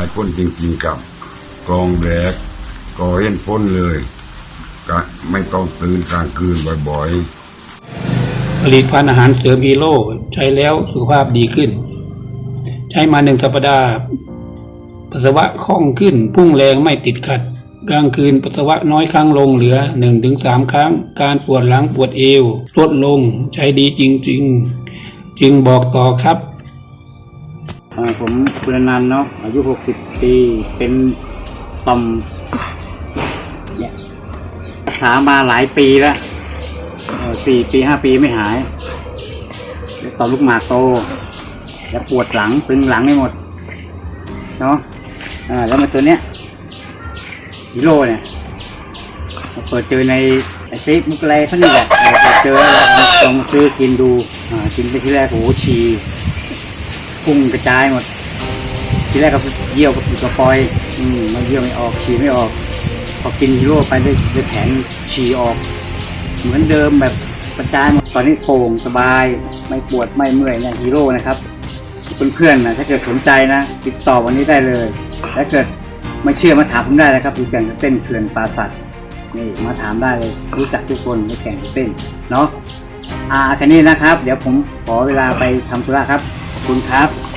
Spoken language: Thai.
ายพ้นจริงๆกับกองแดกก็เห็นพ้นเลยก็ไม่ต้องตื่นกลางคืนบ่อยๆ ผลิตภัณฑ์อาหารเสริมฮีโร่ใช้แล้วสุขภาพดีขึ้น ใช้มาหนึ่งสัปดาห์ปัสสาวะคล่องขึ้น พุ่งแรงไม่ติดขัด กลางคืนปัสสาวะน้อยครั้งลงเหลือหนึ่งถึงสามครั้ง การปวดหลังปวดเอวลดลงใช้ดีจริง ๆ จึงบอกต่อครับ ผมคุณนันเนาะอายุหกสิบปี เป็นต่อมเนี่ยรักษามาหลายปีแล้วสี่ปีห้าปีไม่หายต่อมลูกหมากโต แล้วปวดหลังตึงหลังไม่หมด เนาะแล้วมาตัวเนี้ยฮีโร่เนี่ยเปิดเจอในเฟมุกอะไรพวกนี้แหละเจอแล้วลองมาซื้อกินดูอ่ากินไปที่แรกโอ้โหฉี่ พุ่งกระจายหมด ทีแรกก็เยี่ยวกับกระปอย อืมมันเยี่ยวไม่ออกฉี่ไม่ออก พอกินฮีโร่ไปได้ได้แผงฉี่ออก เหมือนเดิมแบบกระจายหมดตอนนี้โปร่งสบาย ไม่ปวดไม่เมื่อยเนี่ยฮีโร่นะครับเพื่อนๆนะถ้าเกิดสนใจนะ ติดต่อวันนี้ได้เลยถ้าเกิดไม่เชื่อมาถามผมได้นะครับดูแก่งเต้นเขื่อนปราสัตว์นี่มาถามได้เลยรู้จักทุกคนในแก่งเต้นเนาะอ่าแค่นี้นะครับ เดี๋ยวผมขอเวลาไปทำธุระครับ คุณครับ